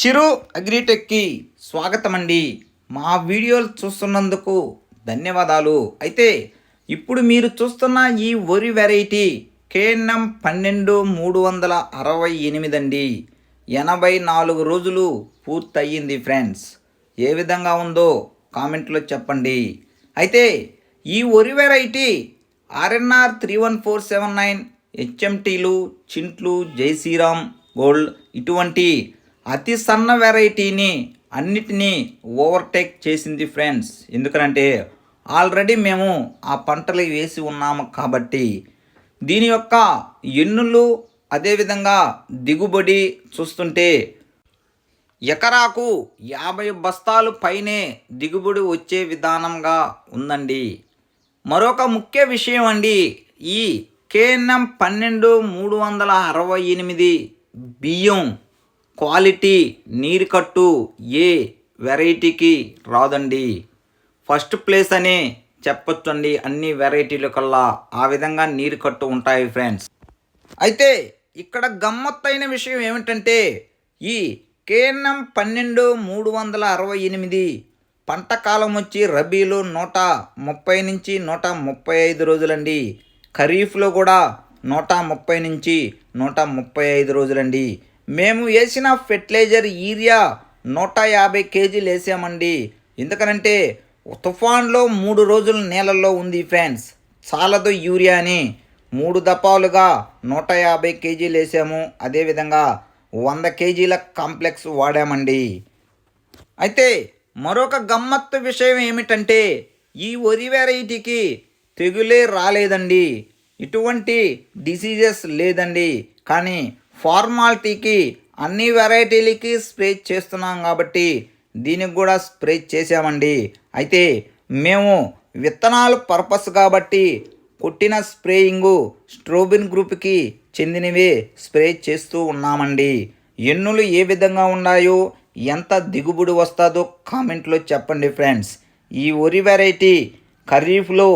చిరు అగ్రిటెక్కి స్వాగతం అండి మా వీడియోలు చూస్తున్నందుకు ధన్యవాదాలు. అయితే ఇప్పుడు మీరు చూస్తున్న ఈ వరి వెరైటీ కేఎన్ఎం పన్నెండు మూడు వందల అరవై ఎనిమిది అండి. ఎనభై నాలుగు రోజులు పూర్తయింది ఫ్రెండ్స్. ఏ విధంగా ఉందో కామెంట్లో చెప్పండి. అయితే ఈ వరి variety RNR three one four seven nine హెచ్ఎంటీలు చింట్లు జైశ్రీరామ్ గోల్డ్ ఇటువంటి అతి సన్న వెరైటీని అన్నిటినీ ఓవర్టేక్ చేసింది ఫ్రెండ్స్. ఎందుకంటే ఆల్రెడీ మేము ఆ పంటలు వేసి ఉన్నాము కాబట్టి దీని యొక్క ఎన్నులు అదేవిధంగా దిగుబడి చూస్తుంటే ఎకరాకు యాభై బస్తాలు పైనే దిగుబడి వచ్చే విధానంగా ఉందండి. మరొక ముఖ్య విషయం అండి ఈ కేఎన్ఎం పన్నెండు మూడు వందల అరవై ఎనిమిది బియ్యం. క్వాలిటీ నీరు కట్టు ఏ వెరైటీకి రాదండి. ఫస్ట్ ప్లేస్ అని చెప్పొచ్చండి అన్ని వెరైటీల కల్లా ఆ విధంగా నీరు కట్టు ఉంటాయి ఫ్రెండ్స్. అయితే ఇక్కడ గమ్మత్తైన విషయం ఏమిటంటే ఈ కేఎన్ఎం పన్నెండు మూడు వందల అరవై ఎనిమిది పంట కాలం వచ్చి రబీలో నూట ముప్పై నుంచి నూట ముప్పై ఐదు రోజులండి. ఖరీఫ్లో కూడా నూట ముప్పై నుంచి నూట ముప్పై ఐదు రోజులండి. మేము వేసిన ఫెర్టిలైజర్ యూరియా నూట యాభై కేజీలు వేసామండి ఎందుకనంటే తుఫాన్లో మూడు రోజులు నేలల్లో ఉంది ఫ్రెండ్స్. చాలదు యూరియాని. మూడు దపాలుగా నూట యాభై కేజీలు వేసాము అదేవిధంగా వంద కేజీల కాంప్లెక్స్ వాడామండి. అయితే మరొక గమ్మత్తు విషయం ఏమిటంటే ఈ వరి వెరైటీకి తెగులే రాలేదండి. ఇటువంటి డిసీజెస్ లేదండి. కానీ ఫార్మాలిటీకి అన్ని వెరైటీలకి స్ప్రే చేస్తున్నాం కాబట్టి దీనికి కూడా స్ప్రే చేసామండి అయితే మేము విత్తనాలు పర్పస్ కాబట్టి కొట్టిన స్ప్రేయింగు స్ట్రోబిన్ గ్రూప్కి చెందినవే స్ప్రే చేస్తూ ఉన్నామండి. ఎన్నులు ఏ విధంగా ఉన్నాయో ఎంత దిగుబడి వస్తుందో కామెంట్లో చెప్పండి ఫ్రెండ్స్. ఈ వరి వెరైటీ ఖరీఫ్లో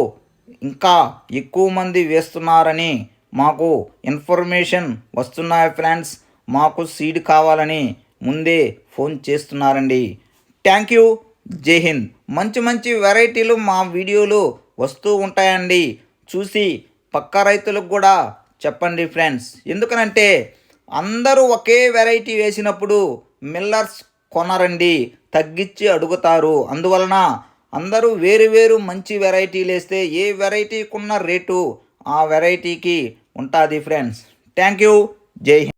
ఇంకా ఎక్కువ మంది వేస్తున్నారని మాకు ఇన్ఫర్మేషన్ వస్తున్నాయి ఫ్రెండ్స్. మాకు సీడ్ కావాలని ముందే ఫోన్ చేస్తున్నారండి. Thank you. జై హింద్. మంచి మంచి వెరైటీలు మా వీడియోలు వస్తూ ఉంటాయండి. చూసి పక్క రైతులకు కూడా చెప్పండి ఫ్రెండ్స్. ఎందుకనంటే అందరూ ఒకే వెరైటీ వేసినప్పుడు మిల్లర్స్ కొనరండి. తగ్గించి అడుగుతారు. అందువలన అందరూ వేరు వేరు మంచి వెరైటీలు వేస్తే ఏ వెరైటీకున్న రేటు ఆ వెరైటీకి ఉంటుంది friends. Thank you. Jai Hind.